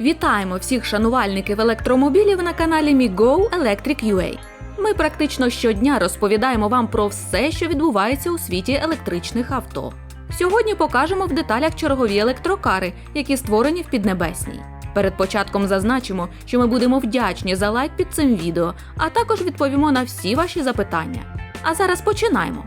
Вітаємо всіх шанувальників електромобілів на каналі MiGo Electric UA. Ми практично щодня розповідаємо вам про все, що відбувається у світі електричних авто. Сьогодні покажемо в деталях чергові електрокари, які створені в Піднебесній. Перед початком зазначимо, що ми будемо вдячні за лайк під цим відео, а також відповімо на всі ваші запитання. А зараз починаємо.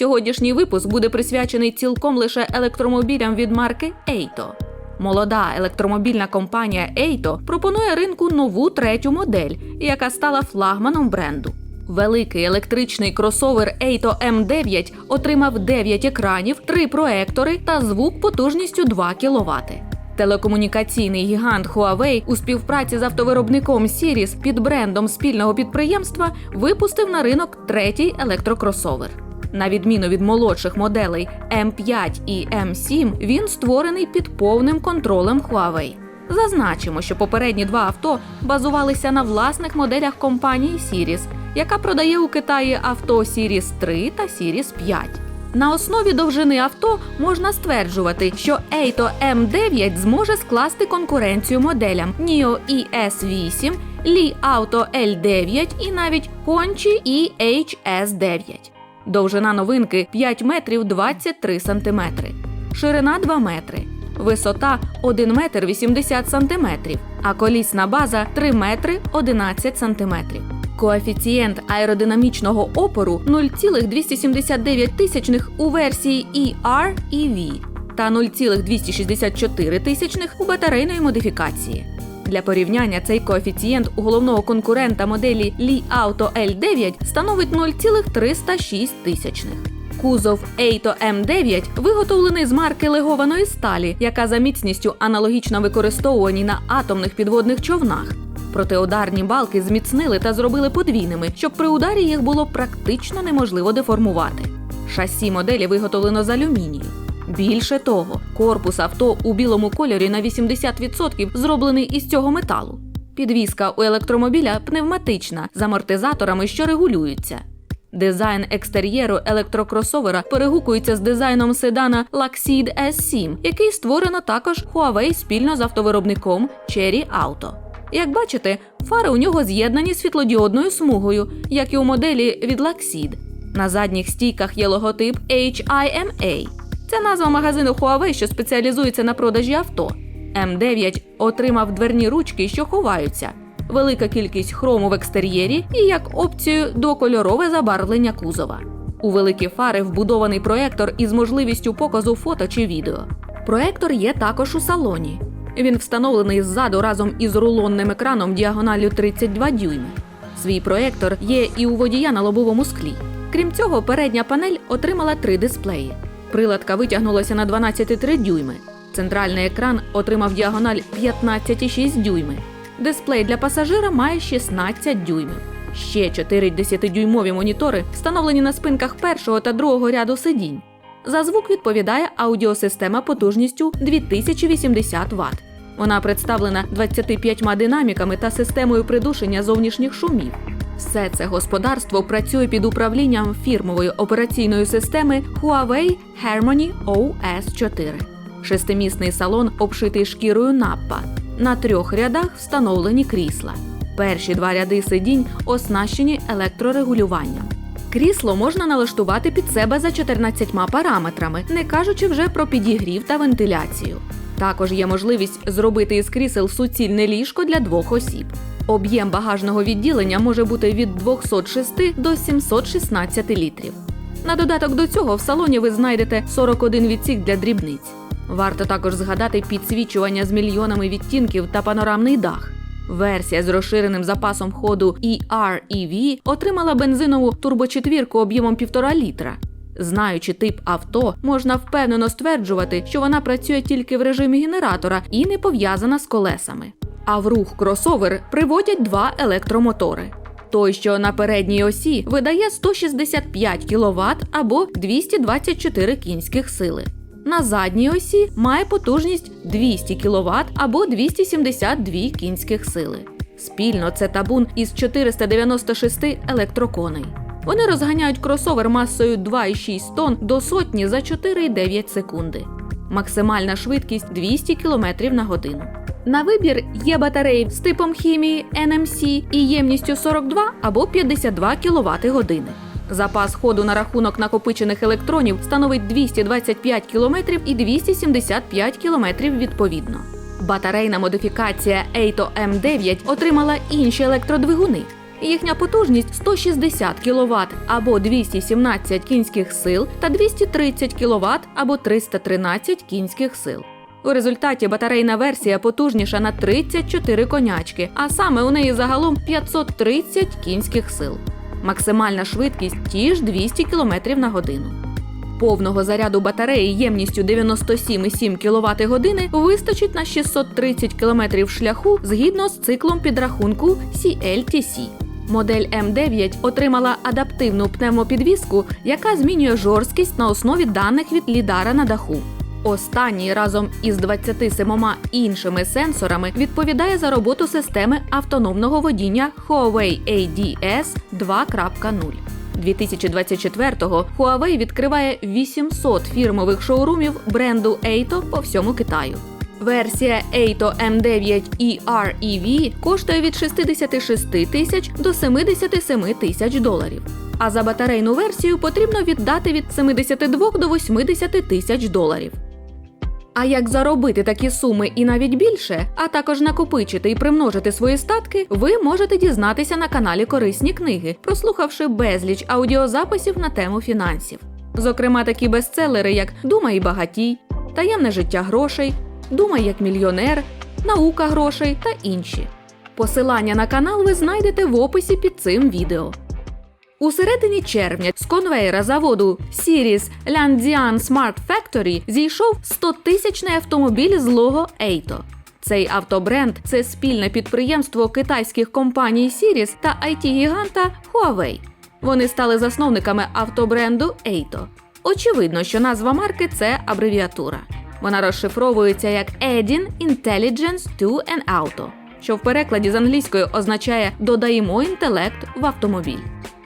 Сьогоднішній випуск буде присвячений цілком лише електромобілям від марки Eito. Молода електромобільна компанія Eito пропонує ринку нову третю модель, яка стала флагманом бренду. Великий електричний кросовер Eito M9 отримав 9 екранів, 3 проектори та звук потужністю 2 кВт. Телекомунікаційний гігант Huawei у співпраці з автовиробником Sirius під брендом спільного підприємства випустив на ринок третій електрокросовер. На відміну від молодших моделей M5 і M7, він створений під повним контролем Huawei. Зазначимо, що попередні два авто базувалися на власних моделях компанії Sirius, яка продає у Китаї авто Series 3 та Series 5. На основі довжини авто можна стверджувати, що Eito M9 зможе скласти конкуренцію моделям NIO ES8, Li Auto L9 і навіть Honchi EHS9. Довжина новинки 5 метрів 23 сантиметри, ширина 2 метри, висота 1 метр 80 сантиметрів, а колісна база 3 метри 11 сантиметрів. Коефіцієнт аеродинамічного опору 0,279 тисячних у версії ER і V та 0,264 тисячних у батарейної модифікації. Для порівняння цей коефіцієнт у головного конкурента моделі Li Auto L9 становить 0,306 тисячних. Кузов Eito M9 виготовлений з марки легованої сталі, яка за міцністю аналогічно використовуваній на атомних підводних човнах. Протиударні балки зміцнили та зробили подвійними, щоб при ударі їх було практично неможливо деформувати. Шасі моделі виготовлено з алюмінію. Більше того, корпус авто у білому кольорі на 80% зроблений із цього металу. Підвізка у електромобіля пневматична з амортизаторами, що регулюються. Дизайн екстер'єру електрокросовера перегукується з дизайном седана Luxeed S7, який створено також Huawei спільно з автовиробником Cherry Auto. Як бачите, фари у нього з'єднані світлодіодною смугою, як і у моделі від Luxeed. На задніх стійках є логотип HIMA. Це назва магазину Huawei, що спеціалізується на продажі авто. М9 отримав дверні ручки, що ховаються, велика кількість хрому в екстер'єрі і як опцію докольорове забарвлення кузова. У великі фари вбудований проектор із можливістю показу фото чи відео. Проектор є також у салоні. Він встановлений ззаду разом із рулонним екраном діагоналлю 32 дюйми. Свій проектор є і у водія на лобовому склі. Крім цього, передня панель отримала три дисплеї. Приладка витягнулася на 12,3 дюйми. Центральний екран отримав діагональ 15,6 дюйми. Дисплей для пасажира має 16 дюймів. Ще 4 10-дюймові монітори встановлені на спинках першого та другого ряду сидінь. За звук відповідає аудіосистема потужністю 2080 Вт. Вона представлена 25 динаміками та системою придушення зовнішніх шумів. Все це господарство працює під управлінням фірмової операційної системи Huawei Harmony OS 4. Шестимісний салон обшитий шкірою наппа. На трьох рядах встановлені крісла. Перші два ряди сидінь оснащені електрорегулюванням. Крісло можна налаштувати під себе за 14 параметрами, не кажучи вже про підігрів та вентиляцію. Також є можливість зробити із крісел суцільне ліжко для двох осіб. Об'єм багажного відділення може бути від 206 до 716 літрів. На додаток до цього в салоні ви знайдете 41 відсік для дрібниць. Варто також згадати підсвічування з мільйонами відтінків та панорамний дах. Версія з розширеним запасом ходу ER-EV отримала бензинову турбочетвірку об'ємом 1,5 літра. Знаючи тип авто, можна впевнено стверджувати, що вона працює тільки в режимі генератора і не пов'язана з колесами. А в рух кросовер приводять два електромотори. Той, що на передній осі, видає 165 кВт або 224 кінських сили. На задній осі має потужність 200 кВт або 272 кінських сили. Спільно це табун із 496 електроконей. Вони розганяють кросовер масою 2,6 тонн до сотні за 4,9 секунди. Максимальна швидкість 200 км на годину. На вибір є батареї з типом хімії NMC і ємністю 42 або 52 кВт години. Запас ходу на рахунок накопичених електронів становить 225 км і 275 км відповідно. Батарейна модифікація Eito M9 отримала інші електродвигуни. Їхня потужність 160 кВт або 217 кінських сил та 230 кВт або 313 кінських сил. У результаті батарейна версія потужніша на 34 конячки, а саме у неї загалом 530 кінських сил. Максимальна швидкість ті ж 200 км на годину. Повного заряду батареї ємністю 97,7 кВт години вистачить на 630 км шляху згідно з циклом підрахунку CLTC. Модель М9 отримала адаптивну пневмопідвіску, яка змінює жорсткість на основі даних від лідара на даху. Останній разом із 27 іншими сенсорами відповідає за роботу системи автономного водіння Huawei ADS 2.0. 2024-го Huawei відкриває 800 фірмових шоурумів бренду Eito по всьому Китаю. Версія Eito M9 ER EV коштує від 66 тисяч до 77 тисяч доларів. А за батарейну версію потрібно віддати від 72 до 80 тисяч доларів. А як заробити такі суми і навіть більше, а також накопичити і примножити свої статки, ви можете дізнатися на каналі Корисні книги, прослухавши безліч аудіозаписів на тему фінансів. Зокрема, такі бестселери, як Думай багатій, Таємне життя грошей, Думай як мільйонер, Наука грошей та інші. Посилання на канал ви знайдете в описі під цим відео. У середині червня з конвейера заводу Series Landian Smart Factory зійшов 100-тисячний автомобіль з лого Eito. Цей автобренд це спільне підприємство китайських компаній Series та IT-гіганта Huawei. Вони стали засновниками автобренду Eito. Очевидно, що назва марки це абревіатура. Вона розшифровується як Adding Intelligence to an Auto, що в перекладі з англійської означає додаємо інтелект в автомобіль.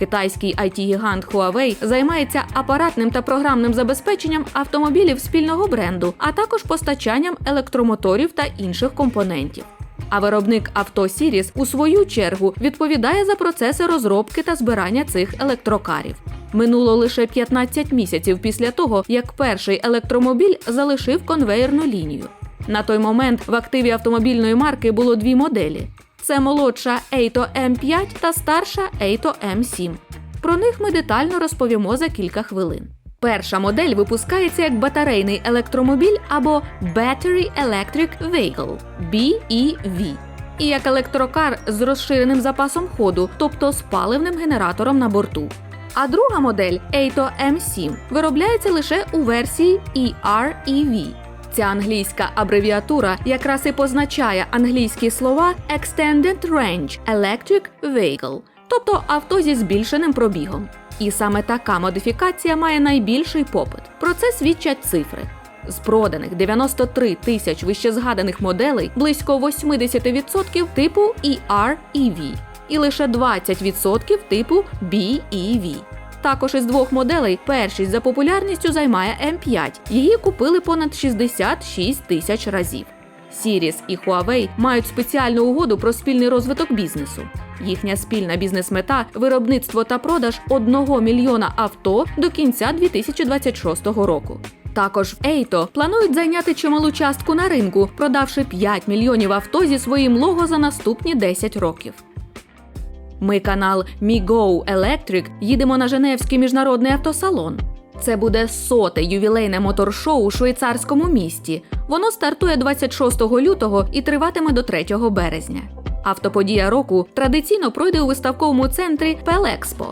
Китайський IT-гігант Huawei займається апаратним та програмним забезпеченням автомобілів спільного бренду, а також постачанням електромоторів та інших компонентів. А виробник авто Series у свою чергу відповідає за процеси розробки та збирання цих електрокарів. Минуло лише 15 місяців після того, як перший електромобіль залишив конвеєрну лінію. На той момент в активі автомобільної марки було дві моделі: це молодша Eito M5 та старша Eito M7. Про них ми детально розповімо за кілька хвилин. Перша модель випускається як батарейний електромобіль або Battery Electric Vehicle BEV. І як електрокар з розширеним запасом ходу, тобто з паливним генератором на борту. А друга модель Eito M7 виробляється лише у версії EREV. Ця англійська абревіатура якраз і позначає англійські слова Extended Range Electric Vehicle, тобто авто зі збільшеним пробігом. І саме така модифікація має найбільший попит. Про це свідчать цифри. З проданих 93 тисяч вищезгаданих моделей близько 80% типу EREV і лише 20% типу BEV. Також із двох моделей першість за популярністю займає М5. Її купили понад 66 тисяч разів. Series і Huawei мають спеціальну угоду про спільний розвиток бізнесу. Їхня спільна бізнес-мета виробництво та продаж 1 мільйона авто до кінця 2026 року. Також Eito планують зайняти чималу частку на ринку, продавши 5 мільйонів авто зі своїм лого за наступні 10 років. Ми канал MiGo Electric їдемо на Женевський міжнародний автосалон. Це буде соте ювілейне моторшоу у швейцарському місті. Воно стартує 26 лютого і триватиме до 3 березня. Автоподія року традиційно пройде у виставковому центрі Пелекспо.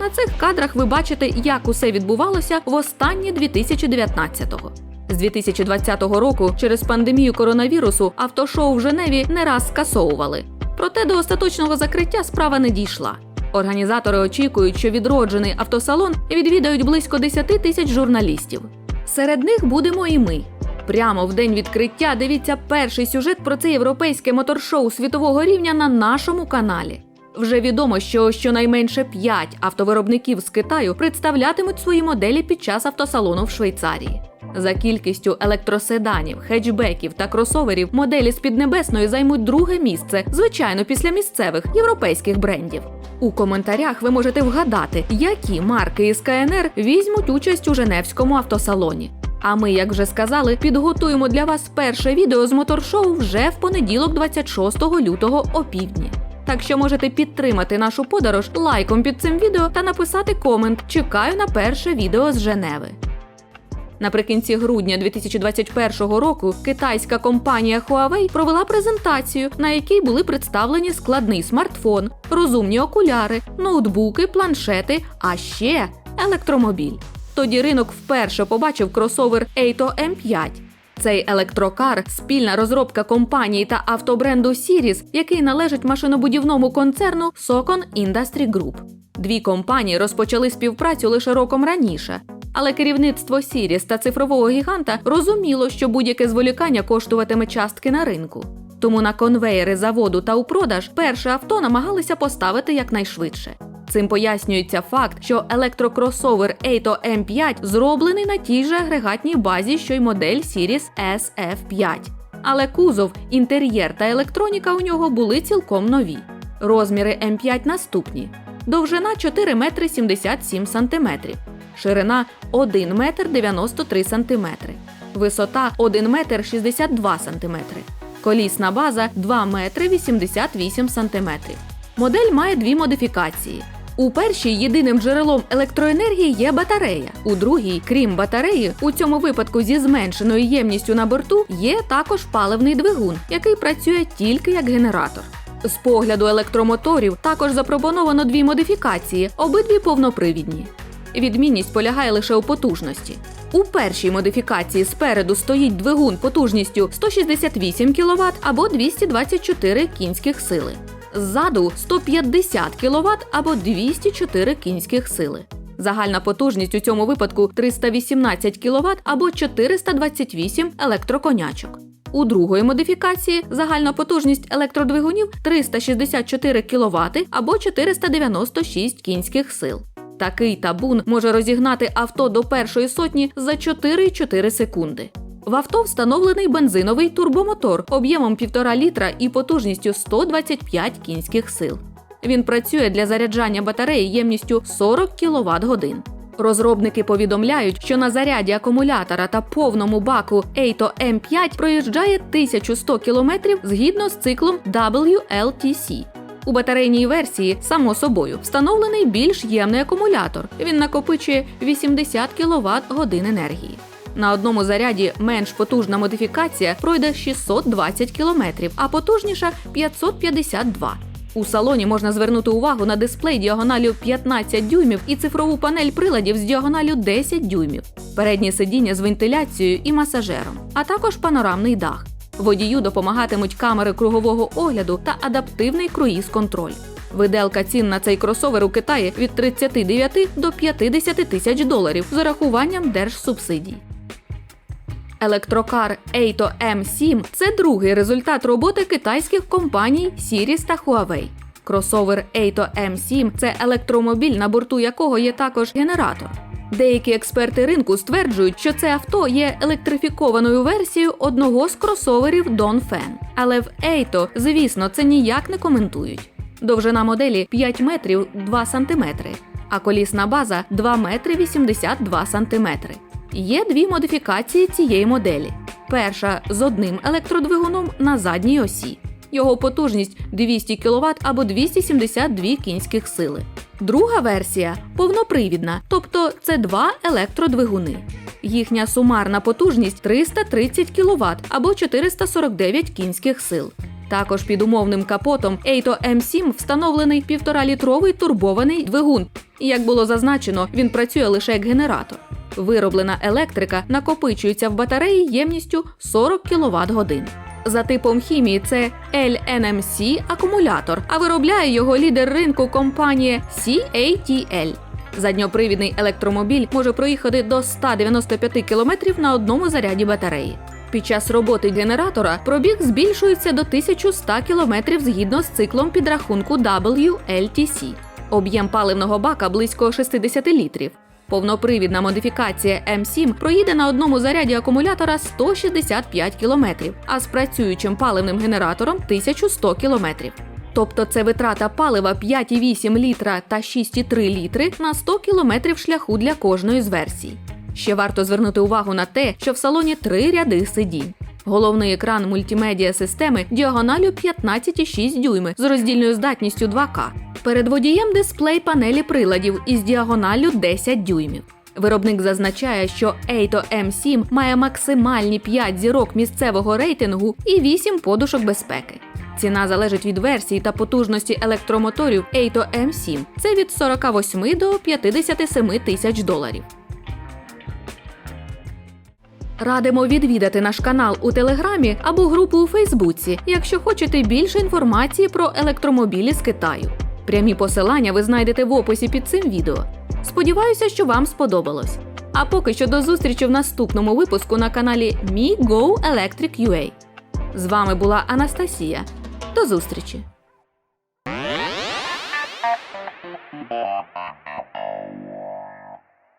На цих кадрах ви бачите, як усе відбувалося в останнє 2019-го. З 2020 року через пандемію коронавірусу автошоу в Женеві не раз скасовували. Проте до остаточного закриття справа не дійшла. Організатори очікують, що відроджений автосалон відвідають близько 10 тисяч журналістів. Серед них будемо і ми. Прямо в день відкриття дивіться перший сюжет про це європейське моторшоу світового рівня на нашому каналі. Вже відомо, що щонайменше 5 автовиробників з Китаю представлятимуть свої моделі під час автосалону в Швейцарії. За кількістю електроседанів, хетчбеків та кросоверів моделі з Піднебесної займуть друге місце, звичайно, після місцевих європейських брендів. У коментарях ви можете вгадати, які марки із КНР візьмуть участь у Женевському автосалоні. А ми, як вже сказали, підготуємо для вас перше відео з моторшоу вже в понеділок, 26 лютого опівдні. Так що можете підтримати нашу подорож лайком під цим відео та написати комент. Чекаю на перше відео з Женеви. Наприкінці грудня 2021 року китайська компанія Huawei провела презентацію, на якій були представлені складний смартфон, розумні окуляри, ноутбуки, планшети, а ще електромобіль. Тоді ринок вперше побачив кросовер Eito M5. Цей електрокар спільна розробка компанії та автобренду Sirius, який належить машинобудівному концерну Socon Industry Group. Дві компанії розпочали співпрацю лише роком раніше. Але керівництво Sirius та цифрового гіганта розуміло, що будь-яке зволікання коштуватиме частки на ринку. Тому на конвеєри заводу та у продаж перше авто намагалися поставити якнайшвидше. Цим пояснюється факт, що електрокросовер Eito M5 зроблений на тій же агрегатній базі, що й модель Series SF5. Але кузов, інтер'єр та електроніка у нього були цілком нові. Розміри М5 наступні: довжина 4 метри 77 сантиметрів, ширина 1 метр 93 сантиметри, висота 1 метр 62 сантиметри, колісна база 2 метри 88 сантиметрів. Модель має дві модифікації. У першій єдиним джерелом електроенергії є батарея. У другій, крім батареї, у цьому випадку зі зменшеною ємністю на борту є також паливний двигун, який працює тільки як генератор. З погляду електромоторів також запропоновано дві модифікації, обидві повнопривідні. Відмінність полягає лише у потужності. У першій модифікації спереду стоїть двигун потужністю 168 кВт або 224 кінських сили. Ззаду 150 кВт або 204 кінських сили. Загальна потужність у цьому випадку 318 кВт або 428 електроконячок. У другої модифікації загальна потужність електродвигунів 364 кВт або 496 кінських сил. Такий табун може розігнати авто до першої сотні за 4,4 секунди. В авто встановлений бензиновий турбомотор об'ємом 1,5 літра і потужністю 125 кінських сил. Він працює для заряджання батареї ємністю 40 кВт годин. Розробники повідомляють, що на заряді акумулятора та повному баку Eito M5 проїжджає 1100 км згідно з циклом WLTC. У батарейній версії, само собою, встановлений більш ємний акумулятор. Він накопичує 80 кВт годин енергії. На одному заряді менш потужна модифікація пройде 620 км, а потужніша 552. У салоні можна звернути увагу на дисплей діагоналю 15 дюймів і цифрову панель приладів з діагоналю 10 дюймів, переднє сидіння з вентиляцією і масажером, а також панорамний дах. Водію допомагатимуть камери кругового огляду та адаптивний круїз-контроль. Виделка цін на цей кросовер у Китаї від 39 до 50 тисяч доларів з урахуванням держсубсидій. Електрокар Eito M7 – це другий результат роботи китайських компаній Sirius та Huawei. Кросовер Eito M7 – це електромобіль, на борту якого є також генератор. Деякі експерти ринку стверджують, що це авто є електрифікованою версією одного з кросоверів Dongfeng. Але в Eito, звісно, це ніяк не коментують. Довжина моделі 5 метрів 2 сантиметри, а колісна база 2 метри 82 сантиметри. Є дві модифікації цієї моделі. Перша з одним електродвигуном на задній осі. Його потужність 200 кВт або 272 кінських сили. Друга версія повнопривідна, тобто це два електродвигуни. Їхня сумарна потужність 330 кВт або 449 кінських сил. Також під умовним капотом Eito M7 встановлений 1,5-літровий турбований двигун. Як було зазначено, він працює лише як генератор. Вироблена електрика накопичується в батареї ємністю 40 кВт годин. За типом хімії це LNMC акумулятор, а виробляє його лідер ринку компанія CATL. Задньопривідний електромобіль може проїхати до 195 км на одному заряді батареї. Під час роботи генератора пробіг збільшується до 1100 км згідно з циклом підрахунку WLTC. Об'єм паливного бака близько 60 літрів. Повнопривідна модифікація М7 проїде на одному заряді акумулятора 165 км, а з працюючим паливним генератором 1100 км. Тобто це витрата палива 5,8 літра та 6,3 літри на 100 км шляху для кожної з версій. Ще варто звернути увагу на те, що в салоні три ряди сидінь. Головний екран мультимедіа системи діагоналю 15,6 дюйми з роздільною здатністю 2К. Перед водієм дисплей панелі приладів із діагоналю 10 дюймів. Виробник зазначає, що Eito M7 має максимальні 5 зірок місцевого рейтингу і 8 подушок безпеки. Ціна залежить від версії та потужності електромоторів Eito M7. Це від 48 до 57 тисяч доларів. Радимо відвідати наш канал у Телеграмі або групу у Фейсбуці, якщо хочете більше інформації про електромобілі з Китаю. Прямі посилання ви знайдете в описі під цим відео. Сподіваюся, що вам сподобалось. А поки що до зустрічі в наступному випуску на каналі Mi Go Electric UA. З вами була Анастасія. До зустрічі! Thank.